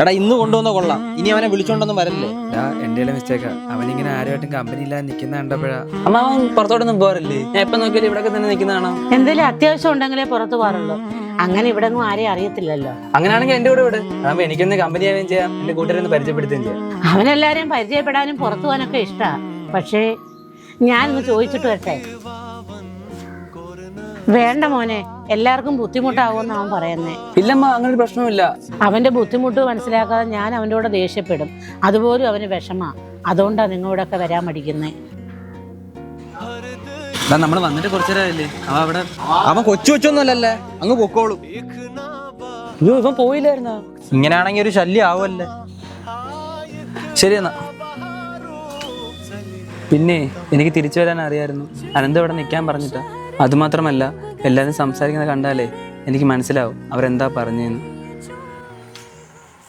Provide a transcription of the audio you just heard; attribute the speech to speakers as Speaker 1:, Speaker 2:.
Speaker 1: എടാ ഇന്ന് കൊണ്ടുവന്ന കൊള്ളാം. ഇനി അവനെ വിളിച്ചോണ്ടൊന്നും വരല്ലേ?
Speaker 2: എന്റെ മിസ്റ്റേക്കാ അവനിങ്ങനെ ആരുമായിട്ടും കമ്പനി ഇല്ലാതെ നിൽക്കുന്ന കണ്ടപ്പോഴാ
Speaker 3: അമ്മ അവൻ പുറത്തോട്ടൊന്നും പോരല്ലേ ഞാൻ എപ്പം നോക്കിയാലും ഇവിടെ തന്നെ നിൽക്കുന്നതാണോ
Speaker 4: എന്തെങ്കിലും അത്യാവശ്യം ഉണ്ടെങ്കിലേ പുറത്തു പോകാറുള്ളൂ. അങ്ങനെ ഇവിടെ ഒന്നും ആരെയും അറിയത്തില്ലല്ലോ.
Speaker 3: അങ്ങനെയാണെങ്കിൽ എന്റെ കൂടെ വിട് അതാകുമ്പോ എനിക്കൊന്ന് കമ്പനി ആവുകയും ചെയ്യാം. എന്റെ കൂട്ടുകാരെ ഒന്ന് പരിചയപ്പെടുത്തുകയും ചെയ്യാം.
Speaker 4: അവനെല്ലാരെയും പരിചയപ്പെടാനും പുറത്തു പോകാനൊക്കെ ഇഷ്ടാ. പക്ഷേ ഞാനൊന്ന് ചോദിച്ചിട്ട് വരട്ടെ? വേണ്ട മോനെ. എല്ലാവർക്കും ബുദ്ധിമുട്ടാവുമെന്ന് അവൻ പറയുന്നേ.
Speaker 3: ഇല്ലമ്മ അങ്ങനെ പ്രശ്നമില്ല
Speaker 4: അവന്റെ ബുദ്ധിമുട്ട് മനസ്സിലാക്കാതെ ഞാൻ അവന്റെ കൂടെ ദേഷ്യപ്പെടും. അതുപോലും അവന് വിഷമാ. അതുകൊണ്ടാണ് നിങ്ങളോടൊക്കെ വരാൻ പഠിക്കുന്നത്
Speaker 3: നമ്മൾ വന്നിട്ട് കുറച്ചു നേരമല്ലേ അവ അവിടെ
Speaker 1: അവൻ കൊച്ചു കൊച്ചൊന്നുമല്ലല്ലേ? അങ്ങ് പൊക്കോളും.
Speaker 3: അയ്യോ ഇവൻ ഇങ്ങനെ
Speaker 1: ഇങ്ങനെയാണെങ്കിൽ ഒരു ശല്യം ആവുമല്ലേ?
Speaker 3: ശരി എന്നാ. പിന്നെ എനിക്ക് തിരിച്ചു വരാൻ അറിയായിരുന്നു. അനന്ത ഇവിടെ നിൽക്കാൻ പറഞ്ഞിട്ടാ. അതുമാത്രമല്ല എല്ലാവരും സംസാരിക്കുന്നത് കണ്ടാലേ എനിക്ക് മനസ്സിലാവും അവരെന്താ പറഞ്ഞതെന്ന്